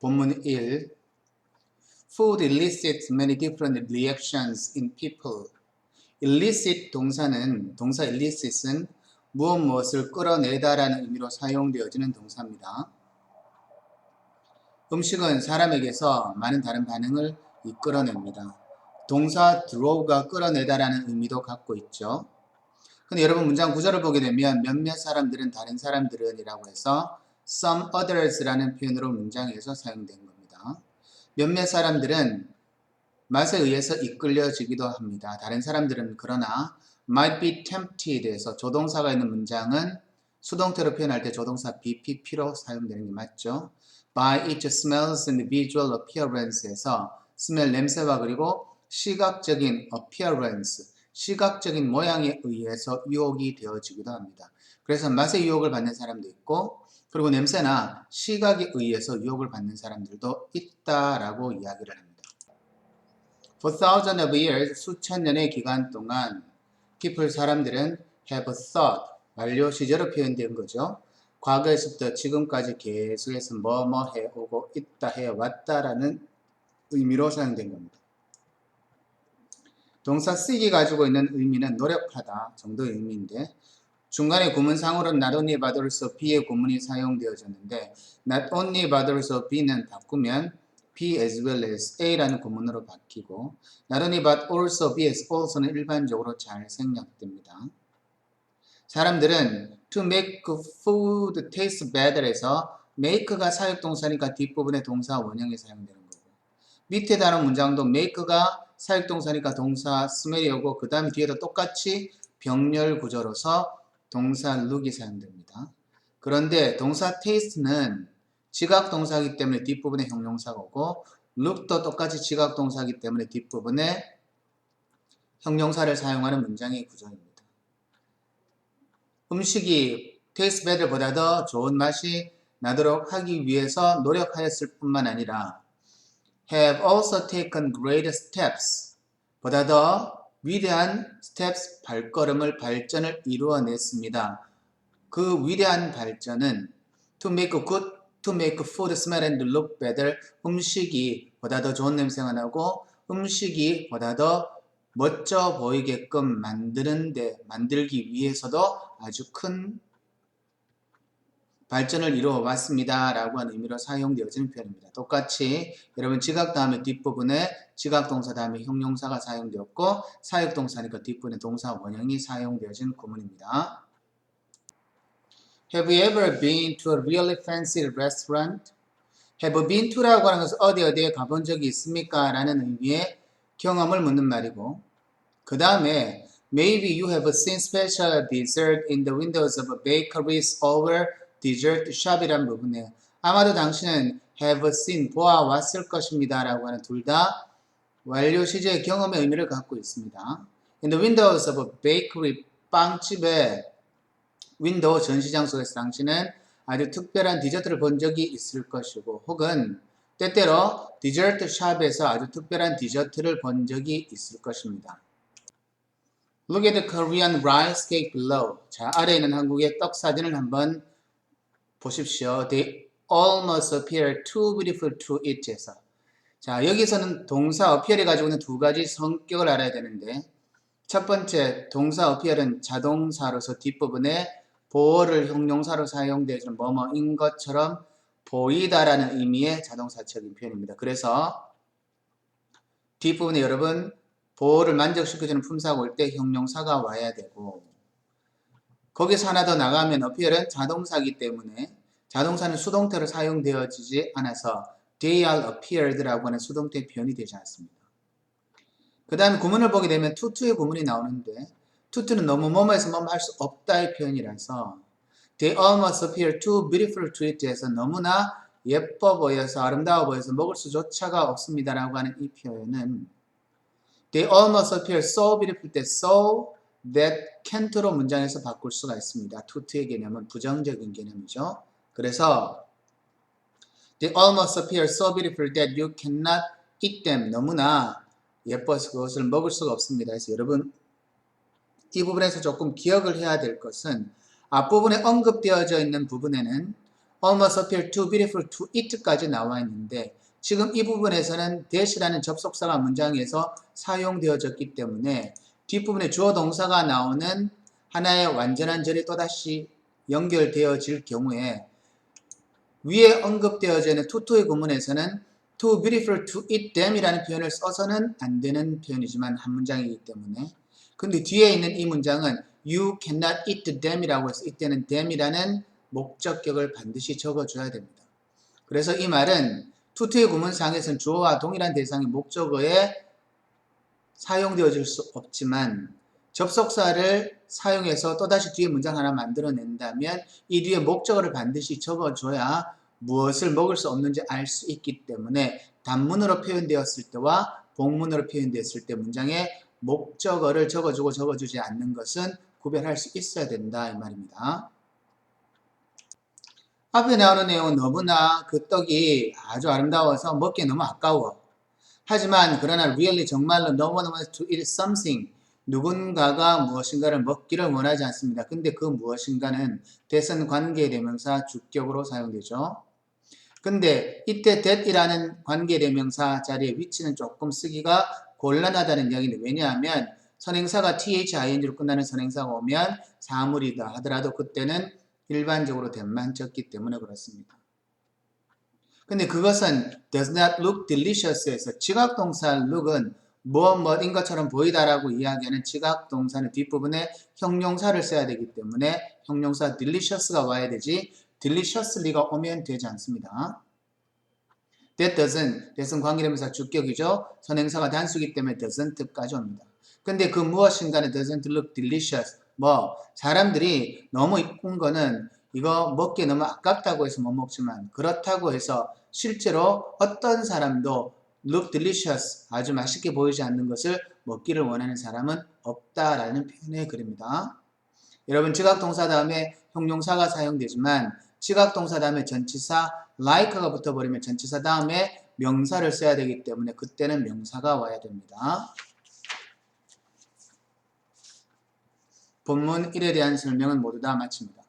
본문 1 Food elicits many different reactions in people. elicit 동사는 동사 elicit은 무엇 무엇을 끌어내다라는 의미로 사용되어지는 동사입니다. 음식은 사람에게서 많은 다른 반응을 이끌어냅니다. 동사 draw가 끌어내다라는 의미도 갖고 있죠. 근데 여러분 문장 구조를 보게 되면 몇몇 사람들은 다른 사람들은 이라고 해서 some others라는 표현으로 문장에서 사용된 겁니다. 몇몇 사람들은 맛에 의해서 이끌려지기도 합니다. 다른 사람들은 그러나 might be tempted에서 조동사가 있는 문장은 수동태로 표현할 때 조동사 BPP로 사용되는 게 맞죠. by its smells and visual appearance에서 smell 냄새와 그리고 시각적인 appearance 시각적인 모양에 의해서 유혹이 되어지기도 합니다. 그래서 맛의 유혹을 받는 사람도 있고 그리고 냄새나 시각에 의해서 유혹을 받는 사람들도 있다라고 이야기를 합니다. For thousands of years, 수천 년의 기간 동안 people 사람들은 have thought, 완료 시제로 표현된 거죠. 과거에서부터 지금까지 계속해서 뭐뭐 해오고 있다 해왔다라는 의미로 사용된 겁니다. 동사 쓰기 가지고 있는 의미는 노력하다 정도의 의미인데 중간에 구문상으로는 not only but also be의 구문이 사용되어졌는데 not only but also be는 바꾸면 be as well as a라는 구문으로 바뀌고 not only but also be as also는 일반적으로 잘 생략됩니다. 사람들은 to make food taste better에서 make가 사역동사니까 뒷부분에 동사 원형이 사용되는 거고 밑에 다른 문장도 make가 사역동사니까 동사 smell이 오고 그 다음에 뒤에도 똑같이 병렬 구조로서 동사 look이 사용됩니다. 그런데 동사 taste는 지각 동사이기 때문에 뒷부분에 형용사가 오고 look도 똑같이 지각 동사이기 때문에 뒷부분에 형용사를 사용하는 문장의 구조입니다. 음식이 taste better보다 더 좋은 맛이 나도록 하기 위해서 노력하였을 뿐만 아니라 have also taken great steps 보다 더 위대한 steps 발걸음을 발전을 이루어냈습니다. 그 위대한 발전은 to make good to make food smell and look better 음식이 보다 더 좋은 냄새가 나고 음식이 보다 더 멋져 보이게끔 만드는데 만들기 위해서도 아주 큰 발전을 이루어 왔습니다. 라고 하는 의미로 사용되어지는 표현입니다. 똑같이 여러분 지각 다음에 뒷부분에 지각 동사 다음에 형용사가 사용되었고 사역 동사니까 뒷부분에 동사 원형이 사용되어진 구문입니다. Have you ever been to a really fancy restaurant? Have been to라고 하는 것은 어디 어디에 가본 적이 있습니까? 라는 의미의 경험을 묻는 말이고 그 다음에 Maybe you have seen special dessert in the windows of bakeries over dessert shop이란 부분에 아마도 당신은 have seen 보아왔을 것입니다 라고 하는 둘 다 완료 시제의 경험의 의미를 갖고 있습니다. In the windows of a bakery 빵집의 윈도우 전시장 속에서 당신은 아주 특별한 디저트를 본 적이 있을 것이고 혹은 때때로 디저트 샵에서 아주 특별한 디저트를 본 적이 있을 것입니다. Look at the Korean rice cake below. 자, 아래에 있는 한국의 떡 사진을 한번 보십시오. They almost appear too beautiful to eat에서. 자, 여기서는 동사 appear이 가지고 있는 두 가지 성격을 알아야 되는데 첫 번째, 동사 appear은 자동사로서 뒷부분에 보어를 형용사로 사용되어지는 뭐뭐인 것처럼 보이다라는 의미의 자동사적인 표현입니다. 그래서 뒷부분에 여러분 보호를 만족시켜주는 품사가 올 때 형용사가 와야 되고 거기서 하나 더 나가면 appear은 자동사이기 때문에 자동사는 수동태로 사용되어지지 않아서 they are appeared라고 하는 수동태 표현이 되지 않습니다. 그 다음에 구문을 보게 되면 투투의 구문이 나오는데 투투는 너무 뭐뭐해서 뭐뭐 할 수 없다의 표현이라서 they almost appear too beautiful to eat에서 너무나 예뻐 보여서 아름다워 보여서 먹을 수조차가 없습니다라고 하는 이 표현은 they almost appear so beautiful 때 so that can't로 문장에서 바꿀 수가 있습니다. to의 개념은 부정적인 개념이죠. 그래서 they almost appear so beautiful that you cannot eat them 너무나 예뻐서 그것을 먹을 수가 없습니다. 그래서 여러분 이 부분에서 조금 기억을 해야 될 것은 앞부분에 언급되어져 있는 부분에는 almost appear too beautiful to eat까지 나와 있는데 지금 이 부분에서는 that이라는 접속사가 문장에서 사용되어졌기 때문에 뒷부분에 주어 동사가 나오는 하나의 완전한 절이 또다시 연결되어질 경우에 위에 언급되어져 있는 투투의 구문에서는 too beautiful to eat them이라는 표현을 써서는 안 되는 표현이지만 한 문장이기 때문에 근데 뒤에 있는 이 문장은 you cannot eat them이라고 해서 이때는 them이라는 목적격을 반드시 적어줘야 됩니다. 그래서 이 말은 투투의 구문상에서는 주어와 동일한 대상이 목적어에 사용되어질 수 없지만 접속사를 사용해서 또다시 뒤에 문장 하나 만들어낸다면 이 뒤에 목적어를 반드시 적어줘야 무엇을 먹을 수 없는지 알 수 있기 때문에 단문으로 표현되었을 때와 복문으로 표현되었을 때 문장에 목적어를 적어주고 적어주지 않는 것은 구별할 수 있어야 된다 이 말입니다. 앞에 나오는 내용은 너무나 그 떡이 아주 아름다워서 먹기 너무 아까워. 하지만 그러나 really 정말로 one wants to eat something 누군가가 무엇인가를 먹기를 원하지 않습니다. 근데 그 무엇인가는 대선 관계대명사 주격으로 사용되죠. 근데 이때 that이라는 관계대명사 자리에 위치는 조금 쓰기가 곤란하다는 이야기인데 왜냐하면 선행사가 thing로 끝나는 선행사가 오면 사물이다 하더라도 그때는 일반적으로 대만 적기 때문에 그렇습니다. 근데 그것은 does not look delicious에서 지각동사 look은 무엇 무엇인 것처럼 보이다라고 이야기하는 지각동사는 뒷부분에 형용사를 써야 되기 때문에 형용사 delicious가 와야 되지 deliciously가 오면 되지 않습니다. That doesn't, that은 관계대명사 주격이죠. 선행사가 단수기 때문에 doesn't까지 옵니다. 근데 그 무엇인가는 doesn't look delicious. 뭐 사람들이 너무 이쁜 거는 이거 먹기 너무 아깝다고 해서 못 먹지만 그렇다고 해서 실제로 어떤 사람도 look delicious 아주 맛있게 보이지 않는 것을 먹기를 원하는 사람은 없다라는 표현의 글입니다. 여러분 지각동사 다음에 형용사가 사용되지만 지각동사 다음에 전치사 like가 붙어버리면 전치사 다음에 명사를 써야 되기 때문에 그때는 명사가 와야 됩니다. 본문 1에 대한 설명은 모두 다 마칩니다.